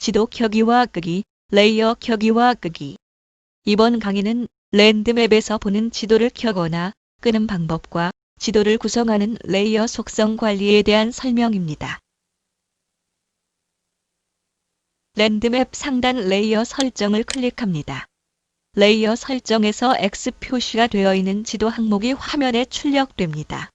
지도 켜기와 끄기, 레이어 켜기와 끄기. 이번 강의는 랜드맵에서 보는 지도를 켜거나 끄는 방법과 지도를 구성하는 레이어 속성 관리에 대한 설명입니다. 랜드맵 상단 레이어 설정을 클릭합니다. 레이어 설정에서 X 표시가 되어 있는 지도 항목이 화면에 출력됩니다.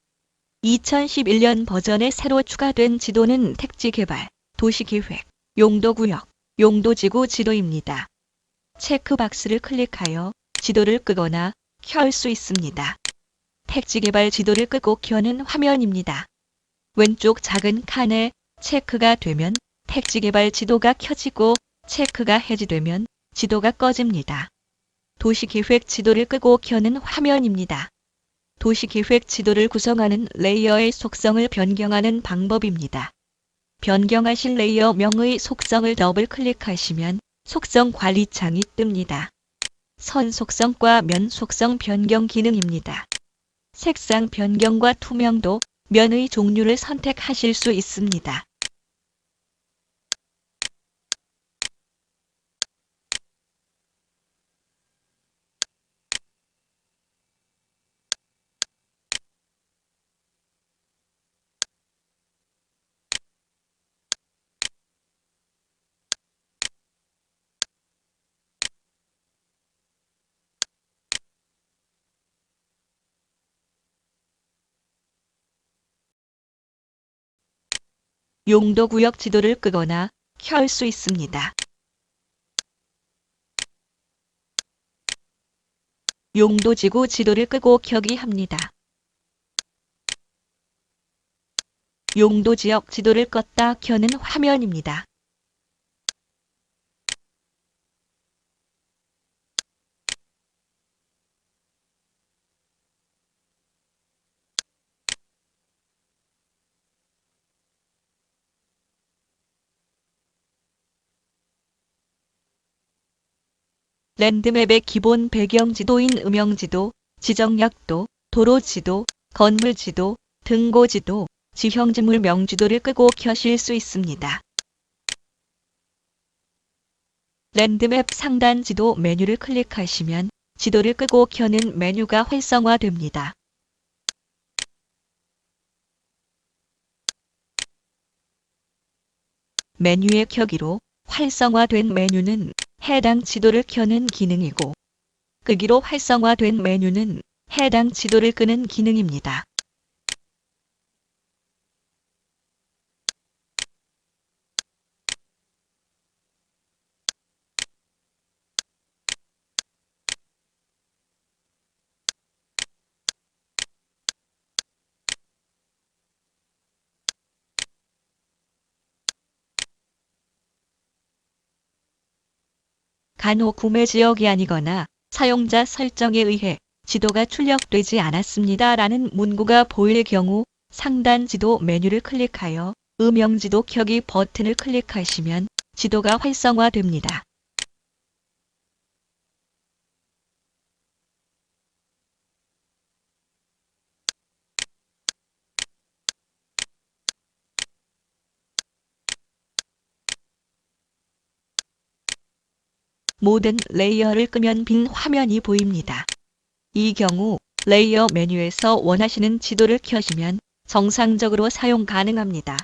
2011년 버전에 새로 추가된 지도는 택지 개발, 도시계획, 용도구역, 용도지구 지도입니다. 체크박스를 클릭하여 지도를 끄거나 켤 수 있습니다. 택지 개발 지도를 끄고 켜는 화면입니다. 왼쪽 작은 칸에 체크가 되면 택지 개발 지도가 켜지고 체크가 해지되면 지도가 꺼집니다. 도시계획 지도를 끄고 켜는 화면입니다. 도시계획 지도를 구성하는 레이어의 속성을 변경하는 방법입니다. 변경하실 레이어 명의 속성을 더블 클릭하시면 속성 관리 창이 뜹니다. 선 속성과 면 속성 변경 기능입니다. 색상 변경과 투명도, 면의 종류를 선택하실 수 있습니다. 용도 구역 지도를 끄거나 켤 수 있습니다. 용도 지구 지도를 끄고 켜기 합니다. 용도 지역 지도를 껐다 켜는 화면입니다. 랜드맵의 기본 배경 지도인 음영지도, 지정약도, 도로지도, 건물지도, 등고지도, 지형지물 명지도를 끄고 켜실 수 있습니다. 랜드맵 상단 지도 메뉴를 클릭하시면 지도를 끄고 켜는 메뉴가 활성화됩니다. 메뉴의 켜기로 활성화된 메뉴는 해당 지도를 켜는 기능이고 끄기로 활성화된 메뉴는 해당 지도를 끄는 기능입니다. 간혹 구매 지역이 아니거나 사용자 설정에 의해 지도가 출력되지 않았습니다. 라는 문구가 보일 경우 상단 지도 메뉴를 클릭하여 음영지도 켜기 버튼을 클릭하시면 지도가 활성화됩니다. 모든 레이어를 끄면 빈 화면이 보입니다. 이 경우 레이어 메뉴에서 원하시는 지도를 켜시면 정상적으로 사용 가능합니다.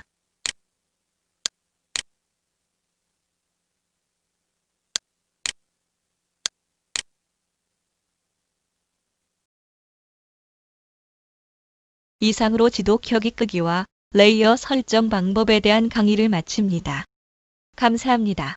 이상으로 지도 켜기 끄기와 레이어 설정 방법에 대한 강의를 마칩니다. 감사합니다.